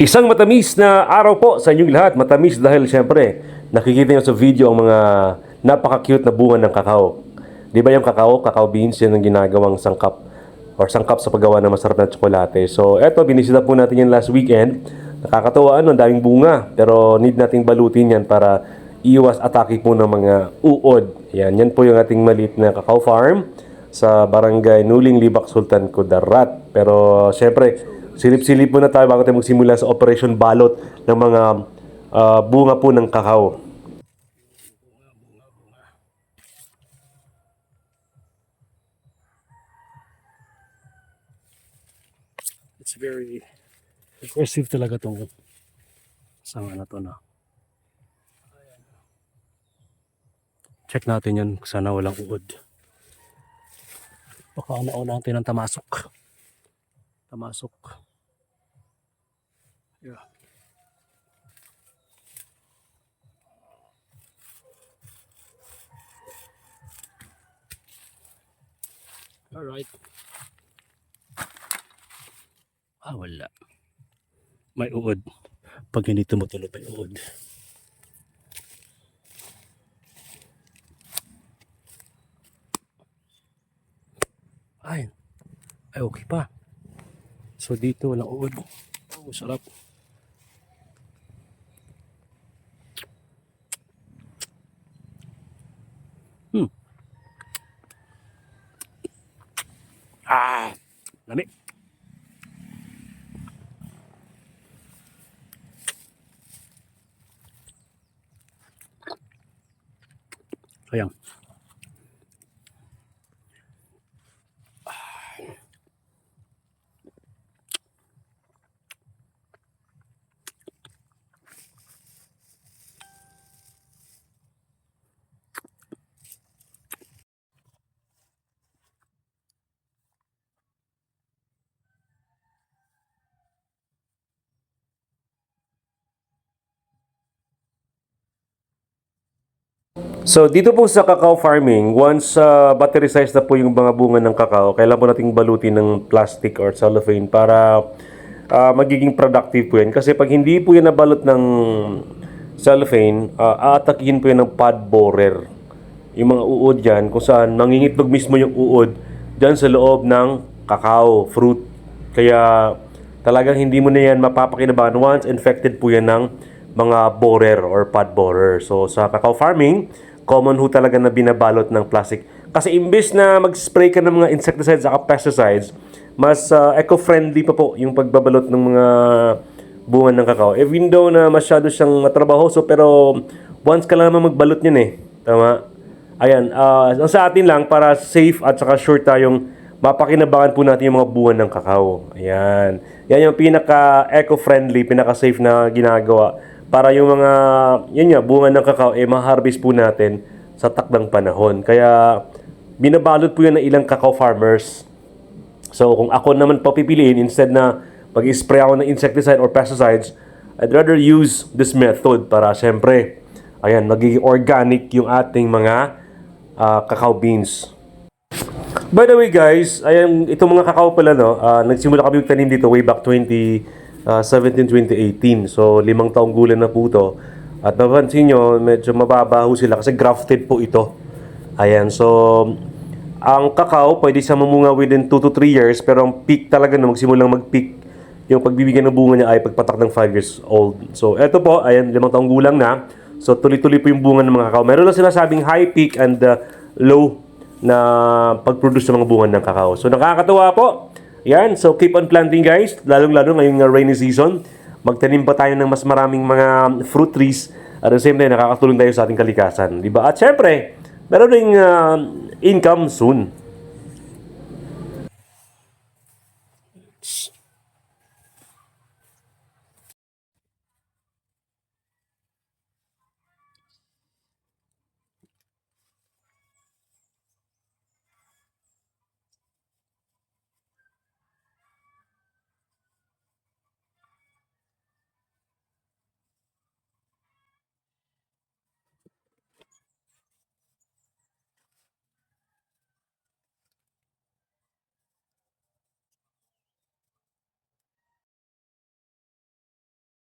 Isang matamis na araw po sa inyong lahat. Matamis dahil siyempre nakikita nyo sa video ang mga napaka-cute na bunga ng kakao. Di ba yung kakao, kakao beans, yan ang ginagawang sangkap or sangkap sa paggawa ng masarap na tsokolate. So eto, binisita po natin yan last weekend. Nakakatawa ano, ang daming bunga. Pero need nating balutin yan para iwas atake po ng mga uod. Yan, yan po yung ating maliit na kakao farm sa barangay Nuling Libak Sultan Kudarat. Pero syempre, silip-silip muna tayo bago tayo magsimula sa Operation Balot ng mga ah, bunga po ng kakao. It's very aggressive talaga tong sanga na to na. Check natin yan sana walang uod. Baka nauna natin ng tamasok. Tamasok. Yeah. Alright. Ah, wala. May uod. Pag hindi tumutulo may uod. Ay. Ay, okay pa. So, dito walang uod. Oh, sarap. Hmm. Ah, lamig. Sayang. So dito po sa cacao farming, once uh, battery size na po yung mga bunga ng kakao, kailangan po nating balutin ng plastic or cellophane para uh, magiging productive po yan. Kasi pag hindi po yan nabalot ng cellophane, uh, aatakihin po yan ng pod borer. Yung mga uod dyan, kung saan mangingitlog mismo yung uod dyan sa loob ng kakao, fruit. Kaya talagang hindi mo na yan mapapakinabangan once infected po yan ng mga borer or pod borer. So sa cacao farming, common ho talaga na binabalot ng plastic. Kasi imbes na mag-spray ka ng mga insecticides at pesticides, mas uh, eco-friendly pa po yung pagbabalot ng mga bunga ng kakao. Even though na masyado siyang matrabahoso, pero once ka lang magbalot yun eh. Tama? Ayan, ang sa atin lang para safe at saka sure tayong mapakinabangan po natin yung mga bunga ng kakao. Ayan. Yan yung pinaka eco-friendly, pinaka safe na ginagawa para yung mga yun nga, bunga ng kakao eh ma-harvest po natin sa takdang panahon. Kaya binabalot po yan ng ilang kakao farmers. So kung ako naman papipiliin instead na mag-spray ako ng insecticide or pesticides, I'd rather use this method para syempre ayan, magiging organic yung ating mga ah, cacao beans. By the way guys, ayan, itong mga kakao pala no, ah, nagsimula kami magtanim dito way back 2017-2018. So limang taong gulang na po ito. At napansin nyo, medyo mababa ho sila kasi grafted po ito. Ayan, so ang kakao pwede siya mamunga within 2 to 3 years pero ang peak talaga na magsimulang mag-peak yung pagbibigyan ng bunga niya ay pagpatak ng 5 years old. So eto po, ayan, limang taong gulang na. So tuloy-tuloy po yung bunga ng mga kakao. Meron lang sinasabing high peak and uh, low na pag-produce ng mga bunga ng kakao. So nakakatuwa po. Yan, so keep on planting guys, lalong-lalo ngayong uh, rainy season. Magtanim pa tayo ng mas maraming mga fruit trees at the same time nakakatulong tayo sa ating kalikasan, di ba? At syempre, meron ding uh, income soon.